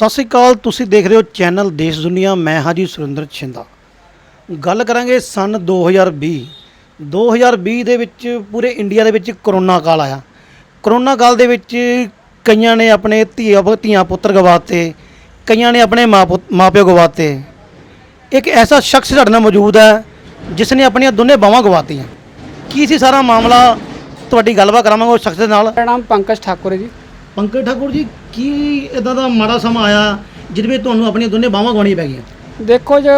ਸਤਿ ਸ਼੍ਰੀ ਅਕਾਲ, ਤੁਸੀਂ ਦੇਖ ਰਹੇ ਹੋ ਚੈਨਲ ਦੇਸ਼ ਦੁਨੀਆ, ਮੈਂ ਹਾਂ ਜੀ ਸੁਰਿੰਦਰ ਛਿੰਦਾ। ਗੱਲ ਕਰਾਂਗੇ ਸਨ 2020 2020 ਦੇ ਵਿੱਚ ਪੂਰੇ ਇੰਡੀਆ ਦੇ ਵਿੱਚ ਕਰੋਨਾ ਕਾਲ ਆਇਆ। ਕਰੋਨਾ ਕਾਲ ਦੇ ਵਿੱਚ ਕਈਆਂ ਨੇ ਆਪਣੇ ਧੀਆ ਧੀਆਂ ਪੁੱਤਰ ਗਵਾਤੇ, ਕਈਆਂ ਨੇ ਆਪਣੇ ਮਾਂ ਪੁੱਤ- ਮਾਪਿਓ ਗਵਾਤੇ। ਇੱਕ ਐਸਾ ਸ਼ਖਸ ਸਾਡੇ ਨਾਲ ਮੌਜੂਦ ਹੈ ਜਿਸ ਨੇ ਆਪਣੀਆਂ ਦੋਨੇ ਬਾਹਾਂ ਗਵਾਤੀਆਂ। ਕੀ ਸੀ ਸਾਰਾ ਮਾਮਲਾ? ਤੁਹਾਡੀ ਗੱਲਬਾਤ ਕਰਾਵਾਂਗੇ ਉਸ ਸ਼ਖਸ ਦੇ ਨਾਲ। ਮੇਰਾ ਨਾਮ ਪੰਕਜ ਠਾਕੁਰ ਹੈ ਜੀ। ਪੰਕਜ ਠਾਕੁਰ ਜੀ ਕੀ ਇਦਾਂ ਦਾ ਮਾੜਾ ਸਮਾਂ ਆਇਆ ਜਿਹਦੇ ਵਿੱਚ ਤੁਹਾਨੂੰ ਆਪਣੀਆਂ ਦੋਨੇ ਬਾਹਾਂ ਗਵਾਉਣੀਆਂ ਪੈ ਗਈਆਂ? ਦੇਖੋ ਜੋ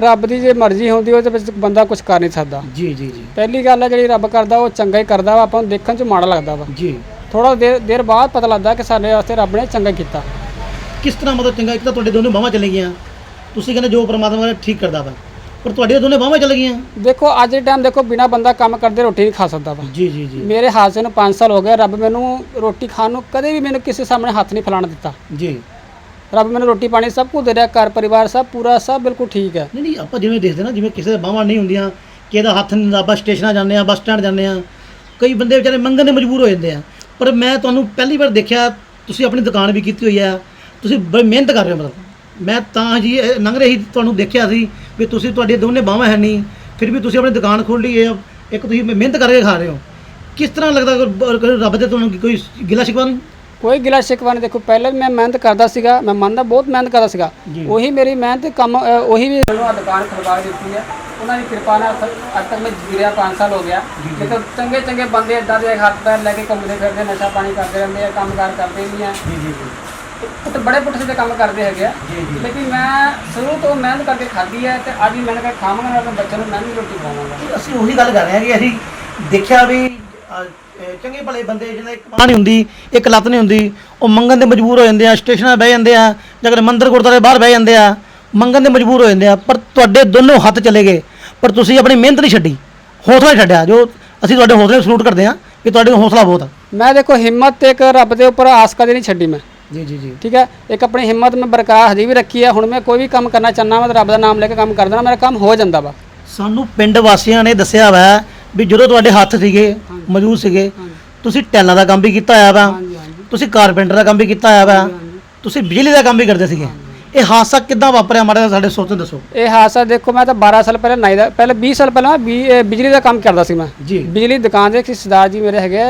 ਰੱਬ ਦੀ ਜੇ ਮਰਜ਼ੀ ਹੁੰਦੀ ਉਹਦੇ ਵਿੱਚ ਬੰਦਾ ਕੁਝ ਕਰ ਨਹੀਂ ਸਕਦਾ। ਜੀ ਜੀ ਜੀ। ਪਹਿਲੀ ਗੱਲ ਹੈ ਜਿਹੜੀ ਰੱਬ ਕਰਦਾ ਉਹ ਚੰਗਾ ਹੀ ਕਰਦਾ ਵਾ ਆਪਾਂ ਨੂੰ ਦੇਖਣ 'ਚ ਮਾੜਾ ਲੱਗਦਾ ਵਾ। ਜੀ। ਥੋੜਾ ਦੇਰ ਦੇਰ ਬਾਅਦ ਪਤਾ ਲੱਗਦਾ ਕਿ ਸਾਡੇ ਵਾਸਤੇ ਰੱਬ ਨੇ ਚੰਗਾ ਕੀਤਾ। ਕਿਸ ਤਰ੍ਹਾਂ ਮਤਲਬ ਚੰਗਾ ਇੱਕ ਤਾਂ ਤੁਹਾਡੇ ਦੋਨੇ ਬਾਹਾਂ ਚਲੇ ਗਈਆਂ ਤੁਸੀਂ ਕਹਿੰਦੇ ਜੋ ਪ੍ਰਮਾਤਮਾ ਨੇ ਠੀਕ ਕਰਦਾ ਵਾ। ਪਰ ਤੁਹਾਡੀਆਂ ਦੋਨੇ ਬਾਹਾਂ ਚਲੇ ਗਈਆਂ। ਦੇਖੋ ਅੱਜ ਦੇ ਟਾਈਮ ਦੇਖੋ ਬਿਨਾ ਬੰਦਾ ਕੰਮ ਕਰਦੇ ਰੋਟੀ ਨਹੀਂ ਖਾ ਸਕਦਾ ਵਾ। ਜੀ ਜੀ ਜੀ। ਮੇਰੇ ਹਾਦਸੇ ਨੂੰ 5 ਸਾਲ ਹੋ ਗਏ ਰੱਬ ਮੈਨੂੰ ਰੋਟੀ ਖਾਣ ਨੂੰ ਕਦੇ ਵੀ ਮੈਨੂੰ ਕਿਸੇ ਸਾਹਮਣੇ ਹੱਥ ਨਹੀਂ ਫੈਲਾਉਣ ਦਿੱਤਾ। ਜੀ। ਰੱਬ ਮੈਨੂੰ ਰੋਟੀ ਪਾਣੀ ਸਭ ਕੁਝ ਦੇ ਰਿਹਾ ਘਰ ਪਰਿਵਾਰ ਸਭ ਪੂਰਾ ਸਭ ਬਿਲਕੁਲ ਠੀਕ ਹੈ। ਨਹੀਂ ਨਹੀਂ ਆਪਾਂ ਜਿਵੇਂ ਦੇਖਦੇ ਨਾ ਜਿਵੇਂ ਕਿਸੇ ਦੇ ਬਾਹਾਂ ਨਹੀਂ ਹੁੰਦੀਆਂ ਕਿਸੇ ਦਾ ਹੱਥ ਨਹੀਂ ਹੁੰਦਾ ਆਪਾਂ ਸਟੇਸ਼ਨਾਂ ਜਾਂਦੇ ਆ ਬੱਸ ਸਟੈਂਡ ਜਾਂਦੇ ਆ। ਕਈ ਬੰਦੇ ਵਿਚਾਰੇ ਮੰਗਣ ਦੇ ਮਜਬੂਰ ਹੋ ਜਾਂਦੇ ਆ। ਪਰ ਮੈਂ ਤੁਹਾਨੂੰ ਪਹਿਲੀ ਵਾਰ ਦੇਖਿਆ ਤੁਸੀਂ ਆਪਣੀ ਦੁਕਾਨ ਵੀ ਕੀਤੀ ਹੋਈ ਆ ਤੁਸੀਂ ਬੜੀ ਮਿਹਨਤ ਕਰ ਰਹੇ ਹੋ ਮਤਲਬ। ਮੈਂ ਤਾਂ ਜੀ ਲੰਘ ਰਹੀ ਤੁਹਾਨੂੰ ਦੇਖਿਆ ਸੀ ਵੀ ਤੁਸੀਂ ਤੁਹਾਡੀਆਂ ਦੋਨੇ ਬਾਹਾਂ ਹੈ ਨਹੀਂ ਫਿਰ ਵੀ ਤੁਸੀਂ ਆਪਣੀ ਦੁਕਾਨ ਖੋਲ ਲਈ ਹੈ ਇੱਕ ਤੁਸੀਂ ਮਿਹਨਤ ਕਰਕੇ ਖਾ ਰਹੇ ਹੋ। ਕਿਸ ਤਰ੍ਹਾਂ ਲੱਗਦਾ ਰੱਬ ਦੇ ਤੁਹਾਨੂੰ ਕੋਈ ਗਿਲਾ ਸ਼ਿਕਵਾ ਨਹੀਂ ਕੋਈ ਗਿਲਾ ਸ਼ਿਕਵਾ ਨਹੀਂ ਦੇਖੋ ਪਹਿਲਾਂ ਵੀ ਮੈਂ ਮਿਹਨਤ ਕਰਦਾ ਸੀਗਾ ਮੈਂ ਮੰਨਦਾ ਬਹੁਤ ਮਿਹਨਤ ਕਰਦਾ ਸੀਗਾ। ਉਹੀ ਮੇਰੀ ਮਿਹਨਤ ਕੰਮ ਉਹੀ ਵੀ ਦੁਕਾਨ ਖੁਲਵਾ ਦਿੱਤੀ ਹੈ। ਉਹਨਾਂ ਦੀ ਕਿਰਪਾ ਨਾਲ ਅੱਜ ਤੱਕ ਮੈਂ ਜੀ ਰਿਹਾ 5 ਸਾਲ ਹੋ ਗਿਆ। ਲੇਕਿਨ ਚੰਗੇ ਚੰਗੇ ਬੰਦੇ ਇਦਾਂ ਦੇ ਹੱਥ ਪੈਰ ਲੈ ਕੇ ਘੁੰਮਦੇ ਫਿਰਦੇ ਨਸ਼ਾ ਪਾਣੀ ਕਰਦੇ ਰਹਿੰਦੇ ਆ ਕੰਮਕਾਰ ਕਰਦੇ ਨਹੀਂ ਆ। ਜੀ ਜੀ। ਪੁੱਤ ਬੜੇ ਪੁੱਠੇ ਦੇ ਕੰਮ ਕਰਦੇ ਹੈਗੇ ਆ। ਜੀ ਜੀ। ਲੇਕਿਨ ਮੈਂ ਸ਼ੁਰੂ ਤੋਂ ਮਿਹਨਤ ਕਰਕੇ ਖਾਧੀ ਹੈ ਤੇ ਅੱਜ ਵੀ ਮਿਹਨਤ ਕਰਕੇ ਖਾਵਾਂਗਾ ਨਾਲ ਬੱਚਿਆਂ ਨੂੰ ਮੈਂ ਵੀ ਰੋਟੀ ਖਵਾਵਾਂਗਾ। ਅਸੀਂ ਉਹੀ ਗੱਲ ਕਰ ਰਹੇ ਹਾਂ ਕਿ ਅਸੀਂ ਦੇਖਿਆ ਵੀ ਚੰਗੇ ਭਲੇ ਬੰਦੇ ਜਿਹਨਾਂ ਇੱਕ ਬਾਂਹ ਨਹੀਂ ਹੁੰਦੀ ਇੱਕ ਲੱਤ ਨਹੀਂ ਹੁੰਦੀ ਉਹ ਮੰਗਣ ਦੇ ਮਜਬੂਰ ਹੋ ਜਾਂਦੇ ਆ ਸਟੇਸ਼ਨਾਂ 'ਤੇ ਬਹਿ ਜਾਂਦੇ ਆ ਜਾਂ ਕਦੇ ਮੰਦਰ ਗੁਰਦੁਆਰੇ ਬਾਹਰ ਬਹਿ ਜਾਂਦੇ ਆ ਮੰਗਣ ਦੇ ਮਜਬੂਰ ਹੋ ਜਾਂਦੇ ਆ ਪਰ ਤੁਹਾਡੇ ਦੋਨੋਂ ਹੱਥ ਚਲੇ ਗਏ ਪਰ ਤੁਸੀਂ ਆਪਣੀ ਮਿਹਨਤ ਨਹੀਂ ਛੱਡੀ ਹੌਸਲਾ ਛੱਡਿਆ ਜੋ ਅਸੀਂ ਤੁਹਾਡੇ ਹੌਸਲੇ ਨੂੰ ਸਲੂਟ ਕਰਦੇ ਆ ਕਿ ਤੁਹਾਡੇ ਕੋਲ ਹੌਸਲਾ ਬਹੁਤ ਆ। ਮੈਂ ਦੇਖੋ ਹਿੰਮਤ ਤੇ ਇੱਕ ਰੱਬ ਦੇ ਉੱਪਰ ਆਸ ਕਦੇ ਨਹੀਂ ਛੱਡੀ ਮੈਂ। ਜੀ ਜੀ ਜੀ। ਠੀਕ ਹੈ? ਇੱਕ ਆਪਣੀ ਹਿੰਮਤ ਮੈਂ ਬਰਕਰਾਰ ਹਜੇ ਵੀ ਰੱਖੀ ਹੈ। ਹੁਣ ਮੈਂ ਕੋਈ ਵੀ ਕੰਮ ਕਰਨਾ ਚਾਹੁੰਦਾ ਮੈਂ ਤਾਂ ਰੱਬ ਦਾ ਨਾਮ ਲੈ ਕੇ ਕੰਮ ਕਰਦਾ ਮੇਰਾ ਕੰਮ ਹੋ ਜਾਂਦਾ ਵਾ। ਸਾਨੂੰ ਪਿੰਡ ਵਾਸੀਆਂ ਨੇ ਦੱਸਿਆ ਵਾ ਵੀ ਜਦੋਂ ਤੁਹਾਡੇ ਹੱਥ ਸੀਗੇ ਮੌਜੂਦ ਸੀਗੇ ਤੁਸੀਂ ਟੈਲਾਂ ਦਾ ਕੰਮ ਵੀ ਕੀਤਾ ਹੋਇਆ ਵਾ ਹਾਂਜੀ ਹਾਂਜੀ। ਤੁਸੀਂ ਕਾਰਪੈਂਟਰ ਦਾ ਕੰਮ ਵੀ ਕੀਤਾ ਹੋਇਆ ਵਾ ਤੁਸੀਂ ਬਿਜਲੀ ਦਾ ਕੰਮ ਵੀ ਕਰਦੇ ਸੀਗੇ। ਇਹ ਹਾਦਸਾ ਕਿੱਦਾਂ ਵਾਪਰਿਆ ਮਾੜਾ ਸਾਡੇ ਸੋਚ ਦੱਸੋ। ਇਹ ਹਾਦਸਾ ਦੇਖੋ ਮੈਂ ਤਾਂ 12 ਸਾਲ ਪਹਿਲਾਂ ਨਾਈ ਦਾ ਪਹਿਲਾਂ 20 ਸਾਲ ਪਹਿਲਾਂ ਬਿਜਲੀ ਦਾ ਕੰਮ ਕਰਦਾ ਸੀ ਮੈਂ। ਜੀ। ਬਿਜਲੀ ਦੀ ਦੁਕਾਨ ਦੇ ਇੱਕ ਸਰਦਾਰ ਜੀ ਮੇਰੇ ਹੈਗੇ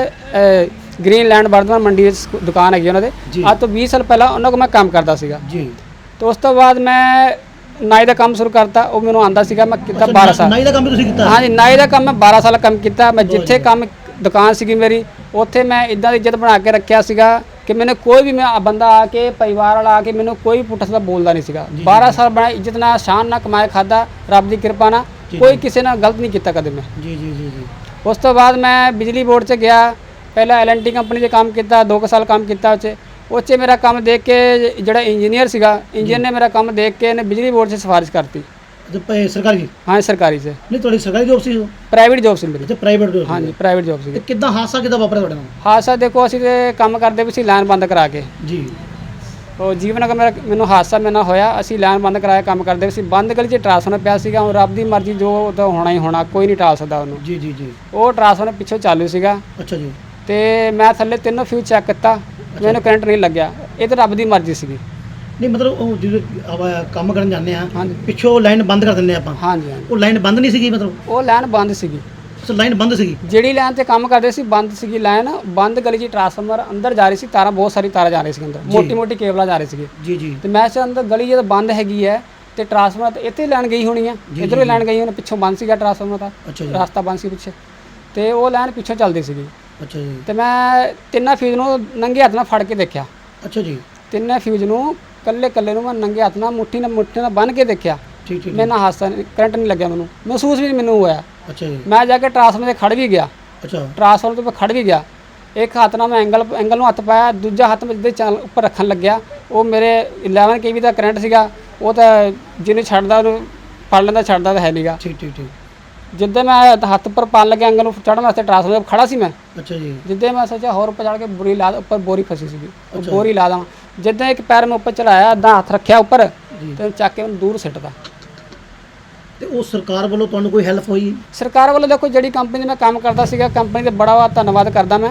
ਗ੍ਰੀਨਲੈਂਡ ਬਰਦਵਾਨ ਮੰਡੀ ਦੇ ਸ- ਦੁਕਾਨ ਹੈਗੀ ਉਹਨਾਂ ਦੇ। ਜੀ। ਅੱਜ ਤੋਂ 20 ਸਾਲ ਪਹਿਲਾਂ ਉਹਨਾਂ ਕੋਲ ਮੈਂ ਕੰਮ ਕਰਦਾ ਸੀਗਾ। ਜੀ। ਤੇ ਉਸ ਤੋਂ ਬਾਅਦ ਮੈਂ ਨਾਈ ਦਾ ਕੰਮ ਸ਼ੁਰੂ ਕਰਤਾ ਉਹ ਮੈਨੂੰ ਆਂਦਾ ਸੀਗਾ ਮੈਂ ਕੀਤਾ 12 ਸਾਲ। ਨਾਈ ਦਾ ਕੰਮ ਵੀ ਤੁਸੀਂ ਕੀਤਾ? ਹਾਂਜੀ ਨਾਈ ਦਾ ਕੰਮ ਮੈਂ 12 ਸਾਲ ਕੰਮ ਕੀਤਾ ਮੈਂ ਜਿੱਥੇ ਕੰਮ ਦੁਕਾਨ ਸੀਗੀ ਮੇਰੀ ਉੱਥੇ ਮੈਂ ਇਦਾਂ ਦੀ ਇੱਜ਼ਤ ਬਣਾ ਕੇ ਰੱਖਿਆ ਸੀਗਾ ਕਿ ਮੈਨੂੰ ਕੋਈ ਵੀ ਮੈਂ ਬੰਦਾ ਆ ਕੇ ਪਰਿਵਾਰ ਵਾਲਾ ਆ ਕੇ ਮੈਨੂੰ ਕੋਈ ਪੁੱਠਾ ਸਿੱਧਾ ਬੋਲਦਾ ਨਹੀਂ ਸੀਗਾ। 12 ਸਾਲ ਬਣਾ ਇੱਜ਼ਤ ਨਾਲ ਸ਼ਾਨ ਨਾਲ ਕਮਾਏ ਖਾਦਾ ਰੱਬ ਦੀ ਕਿਰਪਾ ਨਾਲ ਕੋਈ ਕਿਸੇ ਨਾਲ ਗਲਤ ਨਹੀਂ ਕੀਤਾ ਕਦੇ ਮੈਂ। ਜੀ ਜੀ ਜੀ ਜੀ। ਉਸ ਤੋਂ ਬਾਅਦ ਮੈਂ ਬਿਜਲੀ ਬੋਰਡ 'ਚ ਗਿਆ ਪਹਿਲਾਂ ਐਲਐਨਟੀ ਕੰਪਨੀ 'ਚ ਕੰਮ ਕੀਤਾ 2 ਸਾਲ ਕੰਮ ਕੀਤਾ ਉੱਥੇ। ਉਹ 'ਚ ਮੇਰਾ ਕੰਮ ਦੇਖ ਕੇ ਜਿਹੜਾ ਇੰਜੀਨੀਅਰ ਸੀਗਾ ਇੰਜੀਨੀਅਰ ਨੇ ਮੇਰਾ ਕੰਮ ਦੇਖ ਕੇ ਇਹਨੇ ਬਿਜਲੀ ਬੋਰਡ 'ਚ ਸਿਫਾਰਿਸ਼ ਕਰਤੀ। ਤੇ ਸਰਕਾਰੀ? ਹਾਂ ਸਰਕਾਰੀ 'ਚ। ਨਹੀਂ ਤੁਹਾਡੀ ਸਰਕਾਰੀ ਜੋਬ ਸੀ ਉਹ? ਪ੍ਰਾਈਵੇਟ ਜੌਬ ਸੀ ਮੇਰੀ। ਤੇ ਪ੍ਰਾਈਵੇਟ ਜੋਬ ਹਾਂਜੀ ਪ੍ਰਾਈਵੇਟ ਜੌਬ ਸੀ ਤੇ ਕਿੱਦਾਂ ਹਾਦਸਾ ਕਿੱਦਾਂ ਵਾਪਰਿਆ ਤੁਹਾਡੇ ਨਾਲ? ਹਾਦਸਾ ਦੇਖੋ ਅਸੀਂ ਤੇ ਕੰਮ ਕਰਦੇ ਵੀ ਸੀ ਲਾਈਨ ਬੰਦ ਕਰਾ ਕੇ। ਜੀ। ਉਹ ਜੀਵਨ ਅਗਰ ਮੇਰਾ ਮੈਨੂੰ ਹਾਦਸਾ ਮੇਰੇ ਨਾਲ ਹੋਇਆ ਅਸੀਂ ਲਾਈਨ ਬੰਦ ਕਰਾਇਆ ਕੰਮ ਕਰਦੇ ਸੀ। ਬੰਦ ਗਲੀ 'ਚ ਟਰਾਂਸਫਾਰਮਰ ਪਿਆ ਸੀਗਾ ਹੁਣ ਰੱਬ ਦੀ ਮਰਜ਼ੀ ਜੋ ਉਹ ਤਾਂ ਹੋਣਾ ਹੀ ਹੋਣਾ ਕੋਈ ਨਹੀਂ ਟਾਲ ਸਕਦਾ ਉਹਨੂੰ। ਜੀ ਜੀ ਜੀ। ਉਹ ਟਰਾਂਸਫਾਰਮਰ ਪਿੱਛੋਂ ਚਾਲੂ ਸੀਗਾ। ਅੱਛਾ ਜੀ। ਤੇ ਮੈਂ ਥੱਲੇ ਤਿੰਨੋਂ ਫਿਊਜ਼ ਚੈੱਕ ਕੀਤਾ ਮੈਨੂੰ ਕਰੰਟ ਨਹੀਂ ਲੱਗਿਆ। ਇਹ ਤਾਂ ਰੱਬ ਦੀ ਮਰਜ਼ੀ ਸੀਗੀ। ਨਹੀਂ ਮਤਲਬ ਉਹ ਜਦੋਂ ਆਪਾਂ ਕੰਮ ਕਰਨ ਜਾਂਦੇ ਆ ਹਾਂਜੀ। ਪਿੱਛੋਂ ਲਾਈਨ ਬੰਦ ਕਰ ਦਿੰਦੇ ਆਪਾਂ। ਹਾਂਜੀ ਹਾਂਜੀ। ਉਹ ਲਾਈਨ ਬੰਦ ਨਹੀਂ ਸੀਗੀ ਮਤਲਬ? ਉਹ ਲਾਈਨ ਬੰਦ ਸੀਗੀ। ਸੋ ਲਾਈਨ ਬੰਦ ਸੀਗੀ? ਜਿਹੜੀ ਲਾਈਨ ਤੇ ਕੰਮ ਕਰਦੇ ਸੀ ਬੰਦ ਸੀਗੀ ਲਾਈਨ ਬੰਦ ਗਲੀ 'ਚ ਟਰਾਂਸਫਾਰਮਰ ਅੰਦਰ ਜਾ ਰਹੀ ਸੀ ਤਾਰਾਂ ਬਹੁਤ ਸਾਰੀ ਤਾਰਾਂ ਜਾ ਰਹੀ ਸੀ ਅੰਦਰ। ਮੋਟੀ ਮੋਟੀ ਕੇਬਲਾਂ ਜਾ ਰਹੀ ਸੀਗੀ। ਜੀ ਜੀ। ਤੇ ਮੈਂ ਚ ਅੰਦਰ ਗਲੀ ਜਦ ਬੰਦ ਹੈਗੀ ਹੈ ਤੇ ਟਰਾਂਸਫਾਰਮਰ ਤੇ ਇੱਥੇ ਲਾਈਨ ਗਈ ਹੋਣੀ ਆ। ਇਧਰੋਂ ਲਾਈਨ ਗਈ ਹੋਣੀ ਪਿੱਛੋਂ ਬੰਦ ਸੀਗਾ ਟਰਾਂਸਫਾਰਮਰ ਦਾ ਅੱਛਾ ਜੀ। ਰਸਤਾ ਬੰਦ ਸੀ ਪਿੱਛੇ। ਤੇ ਉਹ ਲਾਈਨ ਪਿੱਛੋਂ ਚੱਲਦੀ ਸੀਗੀ। ਅੱਛਾ ਜੀ। ਤੇ ਮੈਂ ਤਿੰਨਾਂ ਫਿਊਜ਼ ਨੂੰ ਨੰਗੇ ਹੱਥ ਨਾਲ ਫੜ ਕੇ ਦੇਖਿਆ। ਅੱਛਾ ਜੀ। ਤਿੰਨਾਂ ਫਿਊਜ਼ ਨੂੰ ਕੱਲੇ ਕੱਲੇ ਨੂੰ ਮੈਂ ਨੰਗੇ ਹੱਥ ਨਾਲ ਮੁੱਠੀ ਨਾਲ ਮੁੱਠੀ ਨਾਲ ਬੰਨ ਕੇ ਦੇਖਿਆ। ਠੀਕ ਠੀਕ ਮੈਂ ਨਾ ਹਾਸਾ ਕਰੰਟ ਨਹੀਂ ਲੱਗਿਆ ਮੈਨੂੰ। ਮਹਿਸੂਸ ਵੀ ਮੈਨੂੰ ਹੋਇਆ। ਅੱਛਾ ਜੀ। ਮੈਂ ਜਾ ਕੇ ਟਰਾਂਸਫਾਰਮਰ ਤੇ ਖੜ ਵੀ ਗਿਆ। ਅੱਛਾ। ਟਰਾਂਸਫਾਰਮਰ ਤੇ ਖੜ ਵੀ ਗਿਆ। ਇੱਕ ਹੱਥ ਨਾਲ ਮੈਂ ਐਂਗਲ ਐਂਗਲ ਨੂੰ ਹੱਥ ਪਾਇਆ ਦੂਜਾ ਹੱਥ ਮੈਂ ਜਿੱਦੇ ਚੱਲ ਉੱਪਰ ਰੱਖਣ ਲੱਗਿਆ। ਉਹ ਮੇਰੇ 11 ਕੇਵੀ ਦਾ ਕਰੰਟ ਸੀਗਾ। ਉਹ ਤਾਂ ਜਿਹਨੇ ਛੱਡਦਾ ਉਹਨੂੰ ਫੜ ਲੈਂਦਾ ਛੱਡਦਾ ਤਾਂ ਹੈ ਨਹੀਂਗਾ ਠੀਕ ਠੀਕ ਠੀਕ। ਜਿੱਦੇ ਮੈਂ ਹੱਥ ਉੱਪਰ ਪਾਣ ਲੱਗਿਆ ਐਂਗਲ ਨੂੰ ਚੜ੍ਹਨ ਵਾਸਤੇ ਟਰਾਂਸਫਾਰਮਰ ਖੜਾ ਸੀ ਮੈਂ ਅੱਛਾ ਜੀ। ਜਿੱਦੇ ਮੈਂ ਸੋਚਿਆ ਹੋਰ ਉੱਪਰ ਚੜ ਕੇ ਬੁਰੀ ਲਾ ਉੱਪਰ ਬੋਰੀ ਫਸੀ ਉਹ ਬੋਰੀ ਲਾ ਦਾਂ। ਜਿੱਦਾਂ ਇੱਕ ਪੈਰ ਮੈਂ ਉੱਪਰ ਚੜਾਇਆ ਅੱਧਾ ਹੱਥ ਰੱਖਿਆ ਉੱਪਰ। ਤੇ ਚੱਕ ਕੇ ਉਹਨੂੰ ਦੂਰ ਸਿੱਟਦਾ। ਤੇ ਉਹ ਸਰਕਾਰ ਵੱਲੋਂ ਤੁਹਾਨੂੰ ਕੋਈ ਹੈਲਪ ਹੋਈ? ਸਰਕਾਰ ਵੱਲੋਂ ਦੇਖੋ ਜਿਹੜੀ ਕੰਪਨੀ ਮੈਂ ਕੰਮ ਕਰਦਾ ਸੀਗਾ ਕੰਪਨੀ ਦਾ ਬੜਾ ਬੜਾ ਧੰਨਵਾਦ ਕਰਦਾ ਮੈਂ।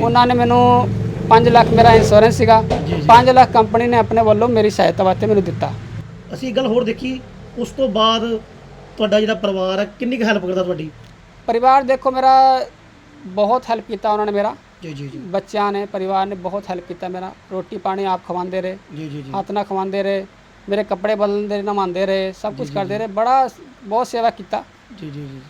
ਉਹਨਾਂ ਨੇ ਮੈਨੂੰ 5 ਲੱਖ ਮੇਰਾ ਇੰਸ਼ੋਰੈਂਸ ਸੀਗਾ। ਜੀ, ਜੀ। 5 ਲੱਖ ਕੰਪਨੀ ਨੇ ਆਪਣੇ ਵੱਲੋਂ ਮੇਰੀ ਸਹਾਇਤਾ ਵਾਸਤੇ ਮੈਨੂੰ ਦਿੱਤਾ। ਅਸੀਂ ਇੱਕ ਗੱਲ ਹੋਰ ਦੇਖੀ ਉਸ ਤੋਂ ਬਾਅਦ ਤੁਹਾਡਾ ਜਿਹੜਾ ਪਰਿਵਾਰ ਹੈ ਕਿੰਨੀ ਕੁ ਹੈਲਪ ਕਰਦਾ ਤੁਹਾਡੀ? ਪਰਿਵਾਰ ਦੇਖੋ ਮੇਰਾ ਬਹੁਤ ਹੈਲਪ ਕੀਤਾ ਉਹਨਾਂ ਨੇ ਮੇਰਾ। ਜੀ ਜੀ ਜੀ। ਬੱਚਿਆਂ ਨੇ ਪਰਿਵਾਰ ਨੇ ਬਹੁਤ ਹੈਲਪ ਕੀਤਾ ਮੇਰਾ। ਰੋਟੀ ਪਾਣੀ ਆਪ ਖਵਾਉਂਦੇ ਰਹੇ। ਜੀ ਜੀ ਜੀ। ਹੱਥ ਨਾਲ ਖਵਾਉਂਦੇ ਰਹੇ। ਮੇਰੇ ਕੱਪੜੇ ਬਦਲਦੇ ਨਵਾਉਂਦੇ ਰਹੇ। ਸਭ ਕੁਝ ਕਰਦੇ ਰਹੇ। ਬੜਾ ਬਹੁਤ ਸੇਵਾ ਕੀਤਾ। ਜੀ ਜੀ ਜੀ।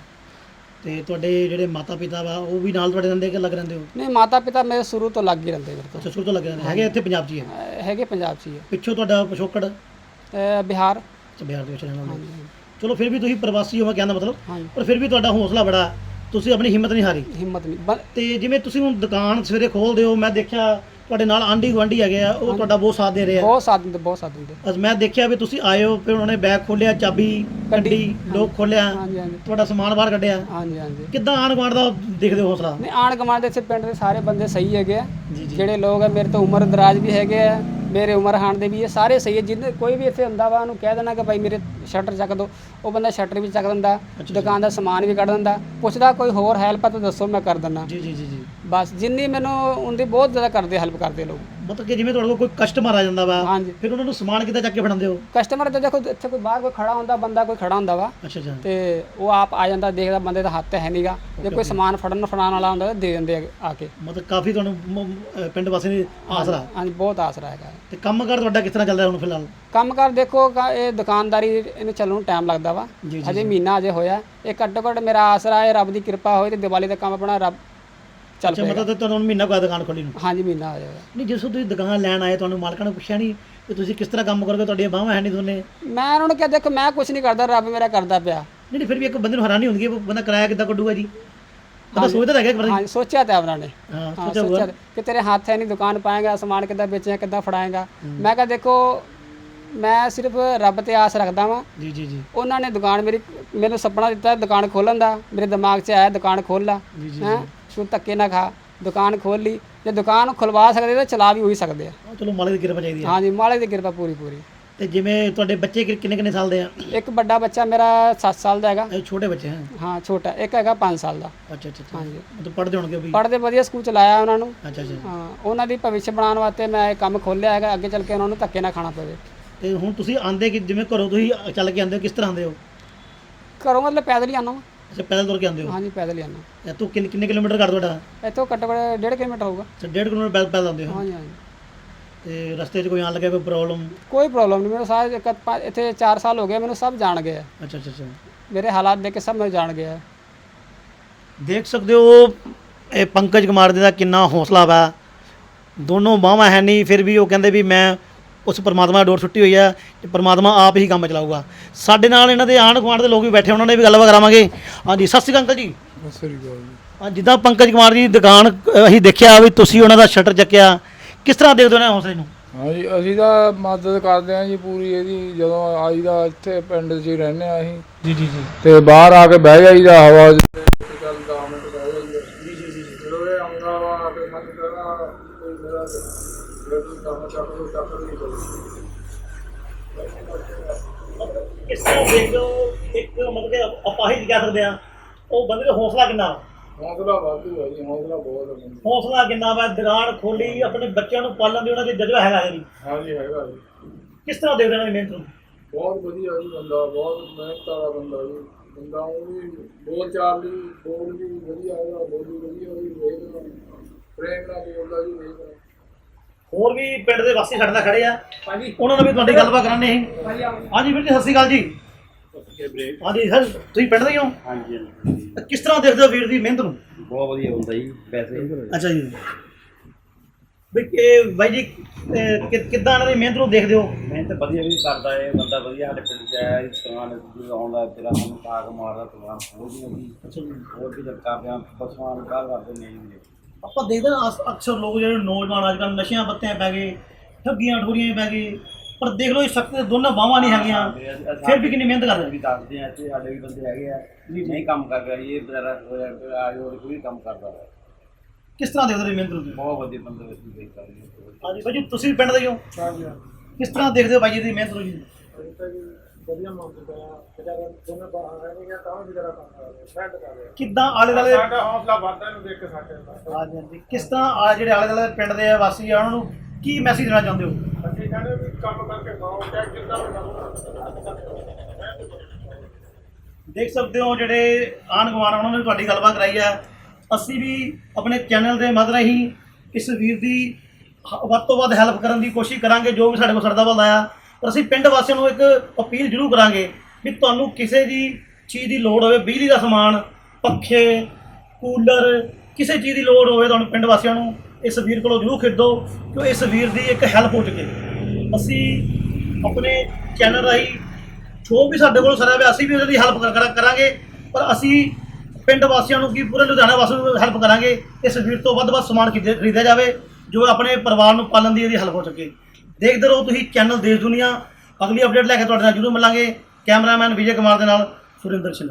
ਤੇ ਤੁਹਾਡੇ ਜਿਹੜੇ ਮਾਤਾ ਪਿਤਾ ਵਾ ਉਹ ਵੀ ਨਾਲ ਤੁਹਾਡੇ ਰਹਿੰਦੇ ਕਿ ਲੱਗ ਰਹਿੰਦੇ ਹੋ? ਨਹੀਂ ਮਾਤਾ ਪਿਤਾ ਮੇਰੇ ਸ਼ੁਰੂ ਤੋਂ ਲੱਗ ਹੀ ਰਹਿੰਦੇ ਮੇਰੇ ਤੋਂ। ਅੱਛਾ ਸ਼ੁਰੂ ਤੋਂ ਲੱਗ ਰਹਿੰਦੇ। ਹੈਗੇ ਇੱਥੇ ਪੰਜਾਬ 'ਚ ਹੀ ਹੈ ਅਹ ਹੈਗੇ ਪੰਜਾਬ 'ਚ ਹੀ ਹੈ। ਪਿੱਛੋਂ ਤੁਹਾਡਾ ਪਿਛੋਕੜ? ਅਹ ਬਿਹਾਰ। ਅੱਛਾ ਬਿਹਾਰ ਦੇ ਵਿੱਚ ਰਹਿਣ ਚਲੋ ਫਿਰ ਵੀ ਤੁਸੀਂ ਪ੍ਰਵਾਸੀ ਹੋ ਮੈਂ ਕਹਿੰਦਾ ਮਤਲਬ ਪਰ ਫਿਰ ਵੀ ਤੁਹਾਡਾ ਹੌਸਲਾ ਬੜਾ ਤੁਸੀਂ ਆਪਣੀ ਹਿੰਮਤ ਨਹੀਂ ਹਾਰੀ। ਹਿੰਮਤ ਨਹੀਂ ਤੇ ਜਿਵੇਂ ਤੁਸੀਂ ਹੁਣ ਦੁਕਾਨ ਸਵੇਰੇ ਖੋਲਦੇ ਹੋ ਮੈਂ ਦੇਖਿਆ ਤੁਹਾਡੇ ਨਾਲ ਆਂਢੀ ਗੁਆਂਢੀ ਹੈਗੇ ਆ ਉਹ ਤੁਹਾਡਾ ਬਹੁਤ ਸਾਥ ਦੇ ਰਹੇ ਆ। ਬਹੁਤ ਸਾਥ ਦਿੰਦੇ ਬਹੁਤ ਸਾਥ ਦਿੰਦੇ। ਅੱਜ ਮੈਂ ਦੇਖਿਆ ਵੀ ਤੁਸੀਂ ਆਏ ਹੋ ਫਿਰ ਉਹਨਾਂ ਨੇ ਬੈਗ ਖੋਲਿਆ ਚਾਬੀ ਕੱਢੀ ਲੋਕ ਖੋਲਿਆ ਹਾਂਜੀ ਹਾਂਜੀ। ਤੁਹਾਡਾ ਸਮਾਨ ਬਾਹਰ ਕੱਢਿਆ। ਹਾਂਜੀ ਹਾਂਜੀ। ਕਿੱਦਾਂ ਆਣ ਗੁਆਂਢ ਦਾ ਦੇਖਦੇ ਹੋ ਹੌਸਲਾ? ਨਹੀਂ ਆਣ ਕਮਾਂਡ ਦੇ ਇੱਥੇ ਪਿੰਡ ਦੇ ਸਾਰੇ ਬੰਦੇ ਸਹੀ ਹੈਗੇ ਆ। ਜਿਹੜੇ ਲੋਕ ਆ ਮੇਰੇ ਤੋਂ ਉਮਰ ਦਰਾਜ ਵੀ ਹੈਗੇ ਆ। ਮੇਰੇ ਉਮਰ ਹਾਣ ਦੇ ਵੀ ਇਹ ਸਾਰੇ ਸਹੀ ਹੈ। ਜਿੰਨੇ ਕੋਈ ਵੀ ਇੱਥੇ ਹੁੰਦਾ ਵਾ ਉਹਨੂੰ ਕਹਿ ਦੇਣਾ ਕਿ ਭਾਈ ਮੇਰੇ ਸ਼ਟਰ ਚੱਕ ਦੋ। ਉਹ ਬੰਦਾ ਸ਼ਟਰ ਵੀ ਚੱਕ ਦਿੰਦਾ ਦੁਕਾਨ ਦਾ ਸਮਾਨ ਵੀ ਕੱਢ ਦਿੰਦਾ। ਪੁੱਛਦਾ ਕੋਈ ਹੋਰ ਹੈਲਪ ਆ ਤਾਂ ਦੱਸੋ ਮੈਂ ਕਰ ਦਿੰਦਾ। ਜੀ ਜੀ ਜੀ ਜੀ। ਬਸ ਜਿੰਨੀ ਮੈਨੂੰ ਉਹਦੀ ਬਹੁਤ ਜ਼ਿਆਦਾ ਕਰਦੇ ਹੈਲਪ ਕਰਦੇ ਲੋਕ। ਮਤਲਬ ਕਿ ਜਿਵੇਂ ਤੁਹਾਡੇ ਕੋਲ ਕੋਈ ਕਸਟਮਰ ਆ ਜਾਂਦਾ ਵਾ ਹਾਂਜੀ। ਫਿਰ ਉਹਨਾਂ ਨੂੰ ਸਮਾਨ ਕਿੱਦਾਂ ਚੱਕ ਕੇ ਫੜਾਉਂਦੇ ਹੋ? ਕਸਟਮਰ ਤੇ ਦੇਖੋ ਇੱਥੇ ਕੋਈ ਬਾਹਰ ਕੋਈ ਖੜਾ ਹੁੰਦਾ ਬੰਦਾ ਕੋਈ ਖੜਾ ਹੁੰਦਾ ਵਾ। ਅੱਛਾ ਅੱਛਾ। ਤੇ ਉਹ ਆਪ ਆ ਜਾਂਦਾ ਦੇਖਦਾ ਬੰਦੇ ਦਾ ਹੱਥ ਹੈ ਨਹੀਂਗਾ ਜੇ ਕੋਈ ਸਮਾਨ ਫੜਨ ਫੜਾਉਣ ਵਾਲਾ ਹੁੰਦਾ ਤਾਂ ਦੇ ਦਿੰਦੇ ਆ- ਆ ਕੇ। ਮਤਲਬ ਕਾਫੀ ਤੁਹਾਨੂੰ ਮ- ਅਹ ਪਿੰਡ ਵਾਸੀ ਨੇ ਆਸਰਾ ਹਾਂਜੀ ਬਹੁਤ ਆਸਰਾ ਹੈਗਾ ਤੇ ਕੰਮਕਾਰ ਤੁਹਾਡਾ ਕਿਸ ਤਰ੍ਹਾਂ ਚੱਲ ਰਿਹਾ ਹੁਣ ਫਿਲਹਾਲ? ਕੰਮਕਾਰ ਦੇਖੋ ਕ- ਇਹ ਦੁਕਾਨਦਾਰੀ ਇਹਨੂੰ ਚੱਲਣ ਨੂੰ ਟਾਈਮ ਲੱਗਦਾ ਵਾ। ਜੀ, ਹਜੇ ਮਹੀਨਾ ਅਜੇ ਹੋਇਆ। ਇਹ ਘੱਟੋ ਘੱਟ ਮੇਰਾ ਆਸਰਾ ਹੈ ਰੱਬ ਦੀ ਕਿਰਪਾ ਹੋਏ ਤੇ ਦੀਵਾਲੀ ਦਾ ਕੰਮ ਆਪਣਾ ਰੱਬ ਚੱਲ ਅੱਛਾ ਪਏਗਾ। ਮਤਲਬ ਤਾਂ ਤੁਹਾਨੂੰ ਹੁਣ ਮਹੀਨਾ ਕੋਈ ਦੁਕਾਨ ਖੋਲੀ ਨੂੰ? ਹਾਂਜੀ ਮਹੀਨਾ ਹੋ ਜਾਏਗਾ ਨਹੀਂ ਜਿਸ ਤੁਸੀਂ ਦੁਕਾਨ ਲੈਣ ਆਏ ਤੁਹਾਨੂੰ ਮਾਲਕਾਂ ਨੇ ਪੁੱਛਿਆ ਨਹੀਂ ਕਿ ਤੁਸੀਂ ਕਿਸ ਤਰ੍ਹਾਂ ਕੰਮ ਕਰੋਗੇ ਤੁਹਾਡੀਆਂ ਬਾਹਾਂ ਹੈ ਨਹੀਂ ਦੋਨੇ? ਮੈਂ ਉਹਨਾਂ ਨੂੰ ਕਿਹਾ ਦੇਖੋ ਮੈਂ ਕੁਝ ਨਹੀਂ ਕਰਦਾ ਰੱਬ ਮੇਰਾ ਕਰਦਾ ਪਿਆ। ਨਹੀਂ ਨਹੀਂ ਫਿਰ ਵੀ ਇੱਕ ਬੰਦੇ ਨੂੰ ਹੈਰਾਨੀ ਹੁੰਦੀ ਹੈ ਵੀ ਬੰਦਾ ਕਿਰਾਇਆ ਕਿੱਦਾਂ ਕੱਢੂਗਾ ਜੀ? ਬੰਦਾ ਸੋਚਦਾ ਤਾਂ ਹੈਗਾ ਇੱਕ ਵਾਰੀ। ਹਾਂਜੀ ਸੋਚਿਆ ਤਾਂ ਉਹਨਾਂ ਨੇ। ਹਾਂ ਹਾਂ ਸੋਚਿਆ ਹੋਊਗਾ। ਸੋਚਿਆ ਤਾਂ ਕਿ ਤੇਰੇ ਹੱਥ ਹੈ ਨਹੀਂ ਦੁਕਾਨ ਪਾਏਗਾ ਸਮਾਨ ਕਿੱਦਾਂ ਵੇਚੇਗਾ ਕਿੱਦਾਂ ਫੜਾਏਗਾ। ਮੈਂ ਕਿਹਾ ਦੇਖੋ ਮੈਂ ਸਿਰਫ ਰੱਬ ਤੇ ਆਸ ਰੱਖਦਾ ਵਾਂ। ਜੀ ਜੀ ਜੀ। ਉਹਨਾਂ ਨੇ ਦੁਕਾਨ ਮੇਰੀ ਮੈਨੂੰ ਸੁਪਨਾ ਦਿੱਤਾ ਦੁਕਾਨ ਖੋਲਣ ਦਾ। ਮੇਰੇ ਦਿਮਾਗ 'ਚ ਆਇਆ ਦੁਕਾਨ ਖੋਲ ਲਾ। ਜੀ, ਜੀ, ਹੈ? ਤੂੰ ਧੱਕੇ ਨਾ ਖਾ ਦੁਕਾਨ ਖੋਲ ਲਈ ਜੇ ਦੁਕਾਨ ਖੁਲਵਾ ਸਕਦੇ ਤਾਂ ਚਲਾ ਵੀ ਉਹੀ ਸਕਦੇ ਆ। ਹਾਂ, ਚਲੋ ਮਾਲਕ ਦੀ ਕਿਰਪਾ ਚਾਹੀਦੀ ਹੈ ਹਾਂਜੀ ਮਾਲਕ ਦੀ ਕਿਰਪਾ ਪੂਰੀ ਪੂਰੀ। ਤੇ ਜਿਵੇਂ ਤੁਹਾਡੇ ਬੱਚੇ ਕਿ- ਕਿੰਨੇ ਕਿੰਨੇ ਸਾਲ ਦੇ ਆ? ਇੱਕ ਵੱਡਾ ਬੱਚਾ ਮੇਰਾ 7 ਸਾਲ ਦਾ ਹੈਗਾ। ਇਹ ਛੋਟੇ ਬੱਚੇ ਹਨ ਹਾਂ ਛੋਟਾ ਇੱਕ ਹੈਗਾ 5 ਸਾਲ ਦਾ। ਅੱਛਾ ਅੱਛਾ ਅੱਛਾ। ਹਾਂਜੀ। ਮਤਲਬ ਪੜ੍ਹਦੇ ਹੋਣਗੇ ਉਹ ਵੀ। ਪੜ੍ਹਦੇ ਵਧੀਆ ਸਕੂਲ ਚ ਲਾਇਆ ਉਹਨਾਂ ਨੂੰ। ਅੱਛਾ ਅੱਛਾ। ਹਾਂ ਉਹਨਾਂ ਦੀ ਭਵਿੱਖ ਬਣਾਉਣ ਵਾਸਤੇ ਮੈਂ ਇਹ ਕੰਮ ਖੋਲ੍ਹਿਆ ਹੈਗਾ ਅੱਗੇ ਚੱਲ ਕੇ ਉਹਨਾਂ ਨੂੰ ਧੱਕੇ ਨਾ ਖਾਣਾ ਪਵੇ। ਤੇ ਹੁਣ ਤੁਸੀਂ ਆਂਦੇ ਕਿ ਜਿਵੇਂ ਘਰੋਂ ਤੁਸੀਂ ਚੱਲ ਕੇ ਆਂਦੇ ਹੋ ਕਿਸ ਤਰ੍ਹਾਂ ਆਂਦੇ ਹੋ? ਘਰੋਂ ਮਤਲਬ ਪੈਦਲ ਹੀ ਆਉਣਾ ਵਾ। ਅੱਛਾ ਪੈਦਲ ਤੁਰ ਕੇ ਆਂਦੇ ਹੋ? ਹਾਂਜੀ ਪੈਦਲ ਹੀ ਆਉਣਾ ਇਹ ਤੋਂ ਕਿੰਨੇ ਕਿੰਨੇ ਕਿਲੋਮੀਟਰ ਘਰ ਤੁਹਾਡਾ? ਇੱਥੋਂ ਘੱਟੋ ਘੱਟ ਡੇਢ ਕਿਲੋਮੀਟਰ ਹੋਊਗਾ। ਅੱਛਾ 1.5 ਕਿਲੋਮੀਟਰ ਪੈਦਲ ਪੈਦਲ ਆਉਂਦੇ ਹੋ? ਹਾਂਜੀ ਹਾਂਜੀ। ਤੇ ਰਸਤੇ 'ਚ ਕੋਈ ਆਣ ਲੱਗਿਆ ਕੋਈ ਪ੍ਰੋਬਲਮ ਕੋਈ ਪ੍ਰੋਬਲਮ ਨਹੀਂ। ਮੈਨੂੰ ਸਾਰੇ ਇੱਕ ਪਾ- ਇੱਥੇ 4 ਸਾਲ ਹੋ ਗਏ ਮੈਨੂੰ ਸਭ ਜਾਣ ਗਏ ਆ। ਅੱਛਾ ਅੱਛਾ ਅੱਛਾ। ਮੇਰੇ ਹਾਲਾਤ ਦੇਖ ਕੇ ਸਭ ਮੈਨੂੰ ਜਾਣ ਗਏ ਆ। ਦੇਖ ਸਕਦੇ ਹੋ ਇਹ ਪੰਕਜ ਕੁਮਾਰ ਜੀ ਦਾ ਕਿੰਨਾ ਹੌਸਲਾ ਵਾ। ਦੋਨੋਂ ਬਾਹਾਂ ਹੈ ਨਹੀਂ ਫਿਰ ਵੀ ਉਹ ਕਹਿੰਦੇ ਵੀ ਮੈਂ ਉਸ ਪਰਮਾਤਮਾ ਦੀ ਡੋਰ ਛੁੱਟੀ ਹੋਈ ਆ ਕਿ ਪਰਮਾਤਮਾ ਆਪ ਹੀ ਕੰਮ ਚਲਾਊਗਾ। ਸਾਡੇ ਨਾਲ ਇਹਨਾਂ ਦੇ ਆਂਢ ਗੁਆਂਢ ਦੇ ਲੋਕ ਵੀ ਬੈਠੇ ਉਹਨਾਂ ਨੇ ਵੀ ਗੱਲਬਾਤ ਕਰਾਵਾਂਗੇ। ਹਾਂਜੀ ਸਤਿ ਸ਼੍ਰੀ ਅਕਾਲ ਅੰਕਲ ਜੀ। ਸ੍ਰੀ ਅਕਾਲ ਜੀ। ਹਾਂ ਜਿੱਦਾਂ ਪੰਕਜ ਕੁਮਾਰ ਜੀ ਦੀ ਦੁਕਾਨ ਅ, ਅਸੀਂ ਦੇਖਿਆ ਵੀ ਤੁਸੀਂ ਉਹਨਾਂ ਦਾ ਸ਼ਟਰ ਚੱਕਿਆ। ਕਿਸ ਤਰ੍ਹਾਂ ਦੇਖਦੇ ਹੋ ਇਹਨਾਂ ਹੌਸਲੇ ਨੂੰ? ਹਾਂਜੀ ਅਸੀਂ ਤਾਂ ਮਦਦ ਕਰਦੇ ਹਾਂ ਜੀ ਪੂਰੀ ਇਹਦੀ ਜਦੋਂ ਆਈ ਦਾ ਇੱਥੇ ਪਿੰਡ 'ਚ ਹੀ ਰਹਿੰਦੇ ਆ ਅਸੀਂ। ਜੀ ਜੀ ਜੀ। ਤੇ ਬਾਹਰ ਆ ਕੇ ਬਹਿ ਜਾਈਦਾ ਹਵਾ 'ਚ। ਚੱਲ 10 ਮਿੰਟ ਬਹਿ ਜਾਈਦਾ ਜੀ ਜੀ ਜੀ ਜਦੋਂ ਇਹ ਆਉਂਦਾ ਵਾ ਤੇ ਮਨ ਕਰਦਾ ਕੋਈ ਮੇਰਾ ਜੇ ਕਿਸ ਤਰ੍ਹਾਂ ਦੇਖਦੇ ਹੋ ਇੱਕ ਮਤਲਬ ਕਿ ਅਪਾਹਿਜ ਕਹਿ ਸਕਦੇ ਆ ਉਹ ਬੰਦੇ ਦਾ ਹੌਸਲਾ ਕਿੰਨਾ? ਵਾ? ਹੌਸਲਾ ਵਾਧੂ ਹੈ ਜੀ ਹੌਸਲਾ ਬਹੁਤ ਹੈ। ਹੌਸਲਾ ਕਿੰਨਾ ਵਾ? ਦੁਕਾਨ ਖੋਲੀ ਆਪਣੇ ਬੱਚਿਆਂ ਨੂੰ ਪਾਲਣ ਦੀ ਉਹਨਾਂ ਦੀ ਜਜ਼ਬਾ ਹੈਗਾ ਹੈ ਜੀ ਹੈਗਾ ਜੀ। ਕਿਸ ਤਰ੍ਹਾਂ ਦੇਖਦੇ ਨੇ ਮਿਹਨਤ ਨੂੰ? ਬਹੁਤ ਵਧੀਆ ਜੀ ਬੰਦਾ ਬਹੁਤ ਮਿਹਨਤ ਵਾਲਾ ਬੰਦਾ ਜੀ। ਬੰਦਾ ਉਹ ਵੀ ਬੋਲ ਚਾਲ ਵੀ ਬੋਲ ਵੀ ਵਧੀਆ ਹੈਗਾ ਬੋਲੀ ਵਧੀਆ ਉਹਦੀ ਵੇਖਦਾ ਪ੍ਰੇਮ ਨਾਲ ਬੋਲਦਾ ਜੀ ਵੇਖਦਾ ਹੋਰ ਵੀ ਪਿੰਡ ਦੇ ਵਾਸੀ ਸਾਡੇ ਨਾਲ ਖੜੇ ਆ। ਭਾਜੀ। ਉਹਨਾਂ ਨਾਲ ਵੀ ਤੁਹਾਡੀ ਗੱਲਬਾਤ ਭਾਜੀ ਆਓ। ਹਾਂਜੀ ਵੀਰ ਜੀ ਸਤਿ ਸ਼੍ਰੀ ਅਕਾਲ ਜੀ। ਹਾਂਜੀ ਸਰ ਤੁਸੀਂ ਪਿੰਡ ਦੇ ਹੀ ਹੋ? ਹਾਂਜੀ ਹਾਂਜੀ। ਕਿਸ ਤਰ੍ਹਾਂ ਦੇਖਦੇ ਹੋ ਵੀਰ ਦੀ ਮਿਹਨਤ ਨੂੰ? ਬਹੁਤ ਵਧੀਆ ਹੁੰਦਾ ਜੀ ਵੈਸੇ ਅੱਛਾ ਜੀ। ਵੀ ਇਹ ਬਾਈ ਜੀ ਇਹ ਕਿ- ਕਿੱਦਾਂ ਇਹਨਾਂ ਦੀ ਮਿਹਨਤ ਨੂੰ ਦੇਖਦੇ ਹੋ? ਮਿਹਨਤ ਵਧੀਆ ਵੀ ਕਰਦਾ ਹੈ ਬੰਦਾ ਵਧੀਆ ਸਾਡੇ ਪਿੰਡ ਚ ਆਇਆ ਇਸ ਤਰ੍ਹਾਂ ਆਉਂਦਾ ਤੇਰਾ ਸਾਨੂੰ ਕਾਗ ਮਾਰਦਾ ਦੁਕਾਨ ਖੋਲਦੀ ਹੁੰਦੀ ਅੱਛਾ ਜੀ। ਹੋਰ ਵੀ ਜਦ ਕਰਦੇ ਆ ਪਸ਼ੂਆਂ ਨੂੰ ਕਾਹ ਕਰਦੇ ਨਹੀਂ ਜੀ। ਆਪਾਂ ਦੇਖਦੇ ਹਾਂ ਅਸ- ਅਕਸਰ ਲੋਕ ਜਿਹੜੇ ਨੌਜਵਾਨ ਅੱਜ ਕੱਲ੍ਹ ਨਸ਼ਿਆਂ ਪੱਤਿਆਂ ਪੈ ਗਏ ਠੱਗੀਆਂ ਠੋਰੀਆਂ ਪੈ ਗਏ ਪਰ ਦੇਖ ਲਓ ਇਹ ਸਖਤ ਦੋਨਾਂ ਬਾਹਾਂ ਨਹੀਂ ਹੈਗੀਆਂ। ਫਿਰ ਵੀ ਕਿੰਨੀ ਮਿਹਨਤ ਕਰਦੇ ਵੀ ਦੱਸਦੇ ਆ ਤੇ ਸਾਡੇ ਵੀ ਬੰਦੇ ਹੈਗੇ ਆ ਵੀ ਨਹੀਂ ਕੰਮ ਕਰ ਰਿਹਾ ਇਹ ਬਜ਼ਾਰਾ ਆ ਜੋ ਕੋਈ ਕੰਮ ਕਰਦਾ ਹੈ ਕਿਸ ਤਰ੍ਹਾਂ ਦੇਖਦੇ ਹੋ ਮਿਹਨਤ ਨੂੰ ਬਹੁਤ ਵਧੀਆ ਬੰਦੇ ਅਸੀਂ ਦੇਖ ਸਕਦੇ ਹਾਂ। ਹਾਂਜੀ ਬਾਈ ਜੀ ਤੁਸੀਂ ਵੀ ਪਿੰਡ ਦੇ ਹੀ ਹੋ? ਕਿਸ ਤਰ੍ਹਾਂ ਦੇਖਦੇ ਹੋ ਬਾਈ ਜੀ ਦੀ ਮਿਹਨਤ ਨੂੰ ਜੀ? ਵਧੀਆ ਮੰਗ ਪਿਆ ਜਿਹੜਾ ਦੋਨੇ ਬਾਹਰ ਰਹਿ ਗਿਆ ਤਾਂ ਵੀ ਜਿਹੜਾ ਕੰਮ ਕਰ ਰਿਹਾ ਫਰੈਂਡ ਕਰ ਰਿਹਾ ਕਿੱਦਾਂ ਆਲੇ ਦੁਆਲੇ ਸਾਡਾ ਹੌਸਲਾ ਵੱਧਦਾ ਨੂੰ ਦੇਖ ਕੇ ਸਾਡੇ ਦਾ ਹਾਂਜੀ ਹਾਂਜੀ। ਕਿਸ ਤਰ੍ਹਾਂ ਆ ਜਿਹੜੇ ਆਲੇ ਦੁਆਲੇ ਪਿੰਡ ਦੇ ਵਾਸੀ ਆ ਉਹਨਾਂ ਨੂੰ ਕੀ ਮੈਸੇਜ ਦੇਣਾ ਚਾਹੁੰਦੇ ਹੋ? ਅਸੀਂ ਕਹਿੰਦੇ ਵੀ ਕੰਮ ਕਰਕੇ ਖਾਓ ਚਾਹੇ ਜਿੰਨਾ ਵੀ ਕਰੋ। ਦੇਖ ਸਕਦੇ ਹੋ ਜਿਹੜੇ ਆਣ ਗੁਆਂਢ ਉਹਨਾਂ ਨੇ ਤੁਹਾਡੀ ਗੱਲਬਾਤ ਕਰਾਈ ਹੈ ਅਸੀਂ ਵੀ ਆਪਣੇ ਚੈਨਲ ਦੇ ਮਦਦ ਰਾਹੀਂ ਇਸ ਵੀਰ ਦੀ ਵੱਧ ਤੋਂ ਵੱਧ ਹੈਲਪ ਕਰਨ ਦੀ ਕੋਸ਼ਿਸ਼ ਕਰਾਂਗੇ ਜੋ ਵੀ ਸਾਡੇ ਕੋਲ ਸਰਦਾ ਵੱਲ ਆਇਆ ਪਰ ਅਸੀਂ ਪਿੰਡ ਵਾਸੀਆਂ ਨੂੰ ਇੱਕ ਅਪੀਲ ਜ਼ਰੂਰ ਕਰਾਂਗੇ ਵੀ ਤੁਹਾਨੂੰ ਕਿਸੇ ਦੀ ਚੀਜ਼ ਦੀ ਲੋੜ ਹੋਵੇ, ਬਿਜਲੀ ਦਾ ਸਮਾਨ, ਪੱਖੇ, ਕੂਲਰ, ਕਿਸੇ ਚੀਜ਼ ਦੀ ਲੋੜ ਹੋਵੇ ਤੁਹਾਨੂੰ ਪਿੰਡ ਵਾਸੀਆਂ ਨੂੰ ਇਸ ਵੀਰ ਕੋਲੋਂ ਜ਼ਰੂਰ ਖਰੀਦੋ ਕਿ ਇਸ ਵੀਰ ਦੀ ਇੱਕ ਹੈਲਪ ਹੋ ਸਕੇ ਅਸੀਂ ਆਪਣੇ ਚੈਨਲ ਰਾਹੀਂ ਜੋ ਵੀ ਸਾਡੇ ਕੋਲ ਸਰਿਆ ਹੋਇਆ ਅਸੀਂ ਵੀ ਉਹਦੀ ਦੀ ਹੈਲਪ ਕਰਾਂਗੇ, ਪਰ ਅਸੀਂ ਪਿੰਡ ਵਾਸੀਆਂ ਨੂੰ ਕੀ ਪੂਰੇ ਲੁਧਿਆਣਾ ਵਾਸੀਆਂ ਨੂੰ ਹੈਲਪ ਕਰਾਂਗੇ, ਇਸ ਵੀਰ ਤੋਂ ਵੱਧ ਵੱਧ ਸਮਾਨ ਖਰੀਦਿਆ ਖਰੀਦਿਆ ਜਾਵੇ, ਜੋ ਆਪਣੇ ਪਰਿਵਾਰ ਨੂੰ ਪਾਲਣ ਦੀ ਇਹਦੀ ਹੈਲਪ ਹੋ ਸਕੇ ਦੇਖਦੇ ਰਹੋ ਤੁਸੀਂ ਚੈਨਲ ਦੇਸ਼ ਦੁਨੀਆ। ਅਗਲੀ ਅਪਡੇਟ ਲੈ ਕੇ ਤੁਹਾਡੇ ਨਾਲ ਜਰੂਰ ਮਿਲਾਂਗੇ। ਕੈਮਰਾਮੈਨ ਵਿਜੇ ਕੁਮਾਰ ਦੇ ਨਾਲ ਸੁਰਿੰਦਰ ਸਿੰਘ